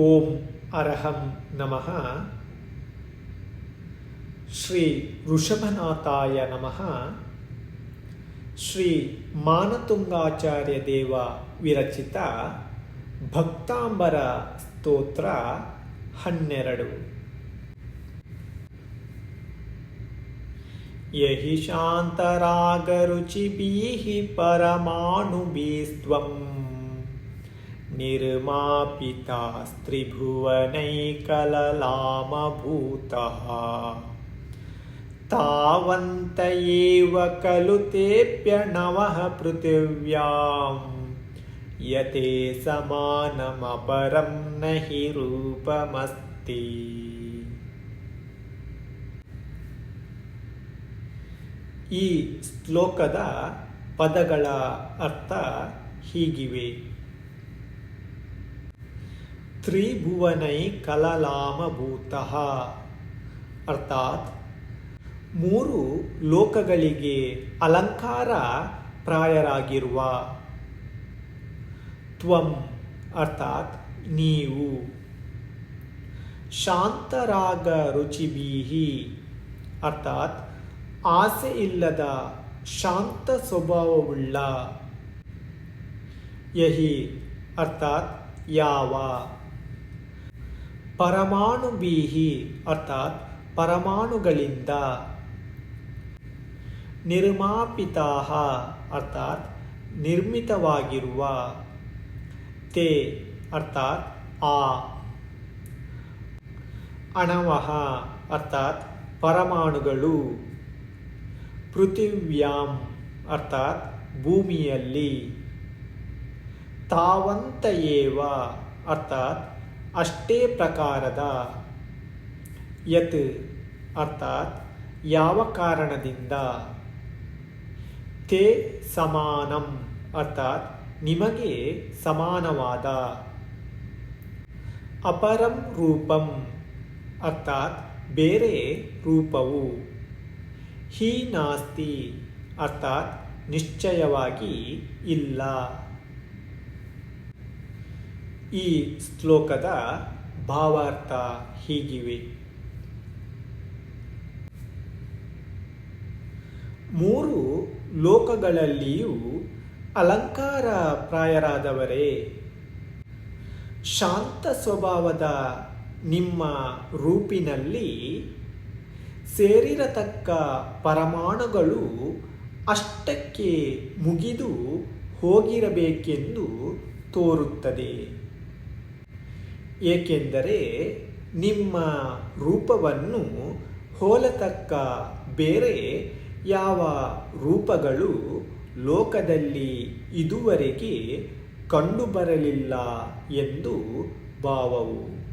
ಓಂ ಅರ್ಹಂ ನಮಃ ಶ್ರೀ ವೃಷಭನಾಥಾಯ ನಮಃ ಶ್ರೀ ಮಾನತುಂಗಾಚಾರ್ಯ ದೇವ ವಿರಚಿತ ಭಕ್ತಾಂಬರ ಸ್ತೋತ್ರ ಹನ್ನೆರಡು ಯಹಿ ಶಾಂತರಾಗರುಚಿಭಿः परमाणुभिस्त्वं निर्मापितास्त्रिभुवनैकललामभूतः तावन्त एव खलु तेऽप्यणवः पृथिव्यां यते समानमपरं न हि रूपमस्ति ಈ ಶ್ಲೋಕದ ಪದಗಳ ಅರ್ಥ ಹೀಗಿವೆ ತ್ರಿಭುವನೈ ಕಲಲಾಮಭೂತ. ಅರ್ಥಾತ್, ಮೂರು ಲೋಕಗಳಿಗೆ ಅಲಂಕಾರ ಪ್ರಾಯರಾಗಿರುವ. ತ್ವಂ, ಅರ್ಥಾತ್, ನೀವು. ಶಾಂತರಾಗ ರುಚಿಬೀಹಿ ಅರ್ಥಾತ್ ಆಸೆ ಇಲ್ಲದ ಶಾಂತ ಸ್ವಭಾವವುಳ್ಳ. ಯಹಿ, ಅರ್ಥಾತ್, ಯಾವ. ಪರಮಾಣುಬೀಹಿ ಅರ್ಥಾತ್ ಪರಮಾಣುಗಳಿಂದ. ನಿರ್ಮಾಪಿತಾ ಅರ್ಥಾತ್ ನಿರ್ಮಿತವಾಗಿರುವ. ತೇ, ಅರ್ಥಾತ್ ಆ. ಅಣವಹ, ಅರ್ಥಾತ್ ಪರಮಾಣುಗಳು. ಪೃಥಿವ್ಯಾಂ, ಅರ್ಥಾತ್ ಭೂಮಿಯಲ್ಲಿ. ತಾವಂತ ಏವ ಅರ್ಥಾತ್ ಅಷ್ಟೇ ಪ್ರಕಾರದ ಯತ್ ಅರ್ಥಾತ್ ಯಾವ ಕಾರಣದಿಂದ ತೇ ಸಮಾನಂ ಅರ್ಥಾತ್ ನಿಮಗೆ ಸಮಾನವಾದ ಅಪರಂ ರೂಪಂ ಅರ್ಥಾತ್ ಬೇರೆ ರೂಪವು ಹೀ ನಾಸ್ತಿ ಅರ್ಥಾತ್ ನಿಶ್ಚಯವಾಗಿ ಇಲ್ಲ. ಈ ಶ್ಲೋಕದ ಭಾವಾರ್ಥ ಹೀಗಿವೆ. ಮೂರು ಲೋಕಗಳಲ್ಲಿಯೂ ಅಲಂಕಾರ ಪ್ರಾಯರಾದವರೇ ಶಾಂತ ಸ್ವಭಾವದ ನಿಮ್ಮ ರೂಪಿನಲ್ಲಿ ಸೇರಿರತಕ್ಕ ಪರಮಾಣುಗಳು ಅಷ್ಟಕ್ಕೆ ಮುಗಿದು ಹೋಗಿರಬೇಕೆಂದು ತೋರುತ್ತದೆ. ಏಕೆಂದರೆ ನಿಮ್ಮ ರೂಪವನ್ನು ಹೋಲತಕ್ಕ ಬೇರೆ ಯಾವ ರೂಪಗಳು ಲೋಕದಲ್ಲಿ ಇದುವರೆಗೆ ಕಂಡುಬರಲಿಲ್ಲ ಎಂದು ಭಾವವು.